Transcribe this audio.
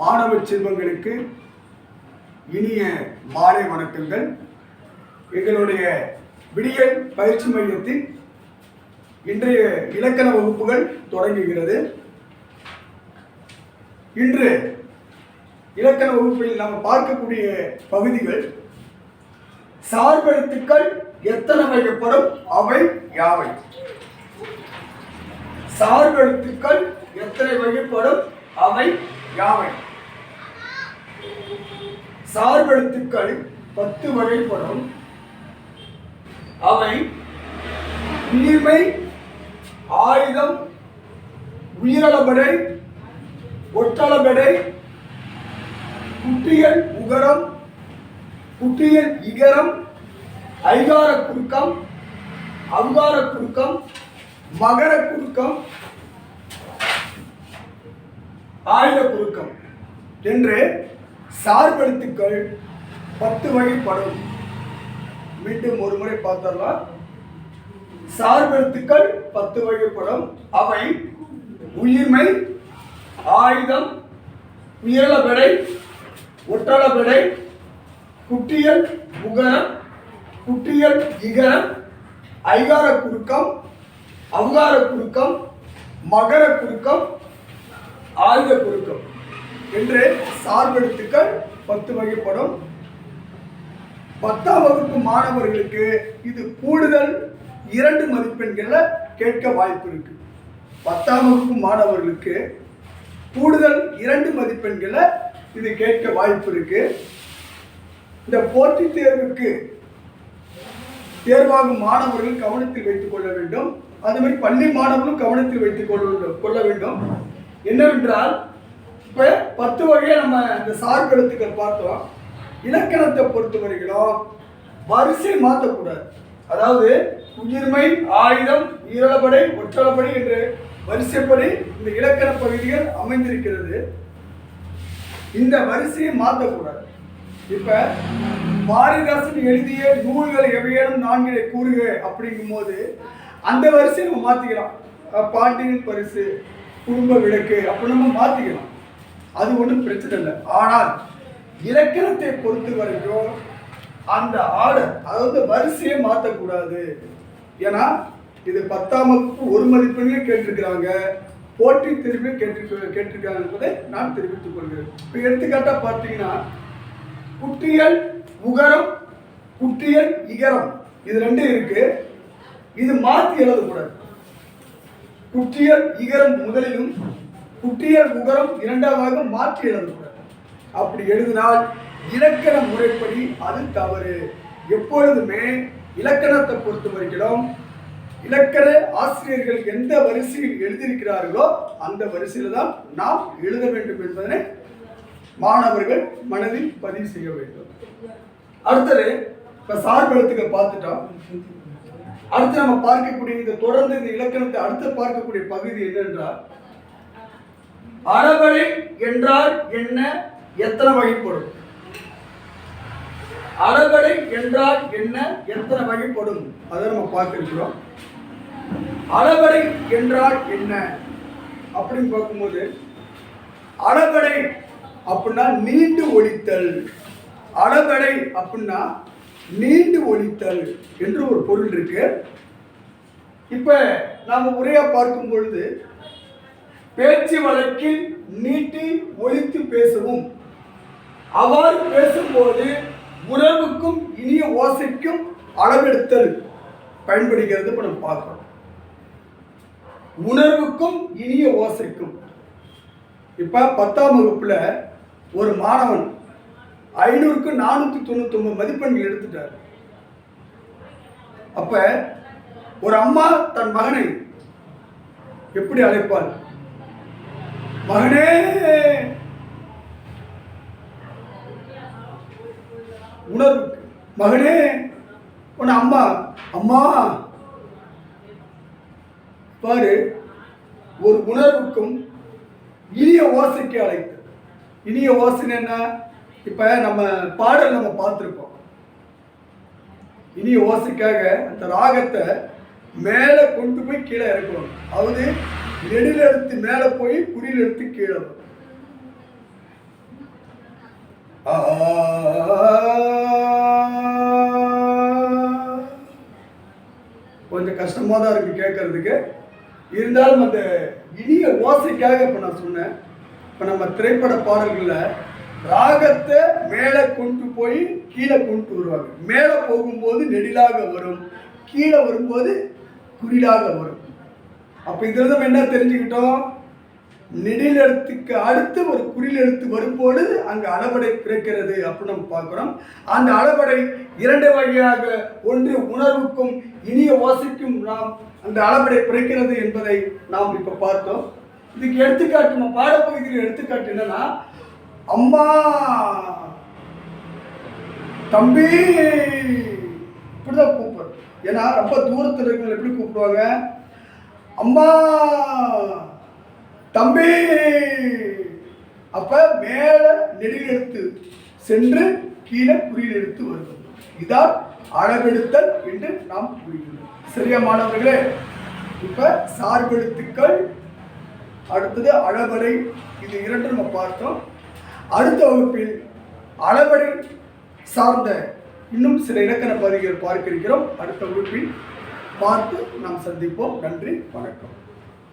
மாணவ செல்வங்களுக்கு இனிய மாலை வணக்கங்கள். எங்களுடைய விடியல் பயிற்சி மையத்தின் இன்றைய இலக்கண வகுப்புகள் தொடங்குகிறது. இன்று இலக்கண வகுப்பில் நாம் பார்க்கக்கூடிய பகுதிகள் சார்பெழுத்துக்கள் எத்தனை வகைப்படும் அவை யாவை? சார்பெழுத்துக்கள் எத்தனை வகைப்படும் அவை யாவை? சார்பெழுத்துக்கள் பத்து வகைப்படும். அவை உயிர்மை ஆயுதம் உயிரளபடை ஒற்றளபடை குட்டியல் உகரம் குட்டியல் இகரம் ஐகார குறுக்கம் அங்கார குறுக்கம் மகர குறுக்கம் ஆயுத குறுக்கம். என்று சார்பெழுத்துக்கள் பத்து வகைப்படும். மீண்டும் ஒரு முறை பார்த்தரலாம் சார்பெழுத்துக்கள் பத்து வகைப்படும். அவை உயிர்மை ஆயுதம் உயரளபெடை ஒட்டளபெடை குட்டியல் உகரம் குட்டியல் இகரம் ஐகார குறுக்கம் அங்கார குறுக்கம் மகர குறுக்கம் ஆயுத குறுக்கம். என்று சார்பெழுத்துக்கள் பத்து வகைப்படும். பத்தாம் வகுப்பு மாணவர்களுக்கு இது கூடுதல் இரண்டு மதிப்பெண்களில் கேட்க வாய்ப்பு இருக்கு. பத்தாம் வகுப்பு மாணவர்களுக்கு கூடுதல் இரண்டு மதிப்பெண்களை இது கேட்க வாய்ப்பு இருக்கு. இந்த போட்டித் தேர்வுக்கு தேர்வாகும் மாணவர்கள் கவனத்தில் வைத்துக் கொள்ள வேண்டும். அதுமாதிரி பள்ளி மாணவர்களும் கவனத்தில் வைத்துக் கொள்ள கொள்ள வேண்டும். என்னவென்றால் இப்போ பத்து வகையை நம்ம இந்த சார்பெழுத்துக்கள் பார்த்தோம். இலக்கணத்தை பொறுத்த வரைக்கும் வரிசை மாற்றக்கூடாது அதாவது உயிர்மை ஆயுதம் ஈரளபடை ஒற்றளபடை என்று வரிசைப்படி இந்த இலக்கண பகுதிகள் அமைந்திருக்கிறது. இந்த வரிசையை மாற்றக்கூடாது இப்போ பாரதிதாசன் எழுதிய நூல்கள் எவையேனும் நான்கினை கூறுக அப்படிங்கும்போது அந்த வரிசையை நம்ம மாத்திக்கலாம். பாண்டியன் பரிசு குடும்ப விளக்கு அப்படி நம்ம மாற்றிக்கலாம் அது ஒன்றும் பிரச்சனை இல்லை. ஆனால் இலக்கணத்தை பொறுத்த வரைக்கும் அந்த ஆர்டர் அதாவது வரிசையை மாற்றக்கூடாது ஏன்னா இது பத்தாம் வகுப்பு ஒரு மதிப்பெண்ணே கேட்டிருக்கிறாங்க. போட்டி திரும்பி கேட்டு கேட்டிருக்காங்க என்பதை நான் தெரிவித்துக் கொள்கிறேன். இப்போ எடுத்துக்காட்டாக பார்த்தீங்கன்னா குட்டியல் உகரம் குட்டியல் இகரம். இது ரெண்டும் இருக்கு. இது மாற்றி எழுதக்கூடாது. குட்டியல் இகரம் முதலிலும் குற்றியல் முகரம் இரண்டாவதாக மாற்றி எழுதக்கூடாது அப்படி எழுதினால் இலக்கண முறைப்படி அது தவறு. எப்பொழுதுமே இலக்கணத்தை பொறுத்த வரைக்கும் இலக்கண ஆசிரியர்கள் எந்த வரிசையில் எழுதியிருக்கிறார்களோ அந்த வரிசையில் தான் நாம் எழுத வேண்டும் என்பதனை மாணவர்கள் மனதில் பதிவு செய்ய வேண்டும். அடுத்தது இப்ப சார்பெழுத்துக்கள் பார்த்துட்டோம். அடுத்து நம்ம பார்க்கக்கூடிய இந்த தொடர்ந்து இந்த இலக்கணத்தை அடுத்து பார்க்கக்கூடிய பகுதி என்னென்றால் அறவழை என்றால் என்ன? எத்தனை வகைப்படும் அறவடை என்றால் என்ன? எத்தனை வகைப்படும் அதை நம்ம பார்த்துருக்கிறோம். அளவடை என்றால் என்ன? அப்படின்னு பார்க்கும்போது அளவடை அப்படின்னா நீண்டு ஒழித்தல். அளவடை அப்படின்னா நீண்டு ஒழித்தல் என்று ஒரு பொருள் இருக்கு. இப்ப நாம உரையா பார்க்கும் பொழுது பேச்சு வழக்கில் நீட்டி ஒழித்து பேசவும். அவ்வாறு பேசும்போது உறவுக்கும் இனிய ஓசைக்கும் அளவெடுத்தல் பயன்படுகிறது நம்ம பார்க்குறோம். உணர்வுக்கும் இனிய ஓசைக்கும். இப்ப பத்தாம் வகுப்புல ஒரு மாணவன் ஐநூறுக்கு நானூத்தி தொண்ணூத்தி ஒன்பது மதிப்பெண்கள் எடுத்துட்டார். அப்ப ஒரு அம்மா தன் மகனை எப்படி அழைப்பாள்? மகனே! உணர்வு. மகனே! உன்னை அம்மா அம்மா! பாரு ஒரு உணர்வுக்கும் இனிய ஓசைக்கு அழைத்து இனிய ஓசைன்னு என்ன? இப்ப நம்ம பாடல் நம்ம பார்த்துருக்கோம் இனிய ஓசைக்காக அந்த ராகத்தை மேலே கொண்டு போய் கீழே இறக்கணும். அதாவது நெடில் எடுத்து மேலே போய் குறியில் எடுத்து கீழே வரும் கொஞ்சம் கஷ்டமாக தான் இருக்கு கேட்கறதுக்கு இருந்தாலும் அந்த இனிய ஓசைக்காக இப்போ நான் சொன்னேன். இப்போ நம்ம திரைப்பட பாடல்களில் ராகத்தை மேலே கொண்டு போய் கீழே கொண்டு வருவாங்க. மேலே போகும்போது நெடிலாக வரும். கீழே வரும்போது குறிலாக வரும். அப்போ இதில் நம்ம என்ன தெரிஞ்சுக்கிட்டோம்? நெடில் எழுத்துக்கு அடுத்து ஒரு குறில் எழுத்து வரும்பொழுது அங்கு அளபடை பிறக்கிறது அப்படின்னு நம்ம பார்க்குறோம். அந்த அளபடை இரண்டு வகையாக ஒன்று உணர்வுக்கும் இனிய ஓசைக்கும் நாம் அந்த அளபடை பிறக்கிறது என்பதை நாம் இப்போ பார்த்தோம். இதுக்கு எடுத்துக்காட்டு நம்ம பாடப்பகுதியில் எடுத்துக்காட்டு என்னன்னா அம்மா தம்பி இப்படிதான் கூப்பிடுறோம். ஏன்னா ரொம்ப தூரத்தில் இருக்கிறவங்க எப்படி கூப்பிடுவாங்க? அம்மா! தம்பி! அப்ப மேல நெடில் எடுத்து சென்று கீழே குறியில் எடுத்து வருவது இதான் அளவெடுத்தல் என்று நாம் கூறுகிறோம் சரியா மாணவர்களே? இப்ப சார்பெழுத்துக்கள். அடுத்தது அளவடை. இது இரண்டு நம்ம பார்த்தோம். அடுத்த வகுப்பில் அளவடை சார்ந்த இன்னும் சில இலக்கண பகுதிகள் பார்க்க இருக்கிறோம். அடுத்த வகுப்பில் பார்த்து நாம் சந்திப்போம். நன்றி வணக்கம்.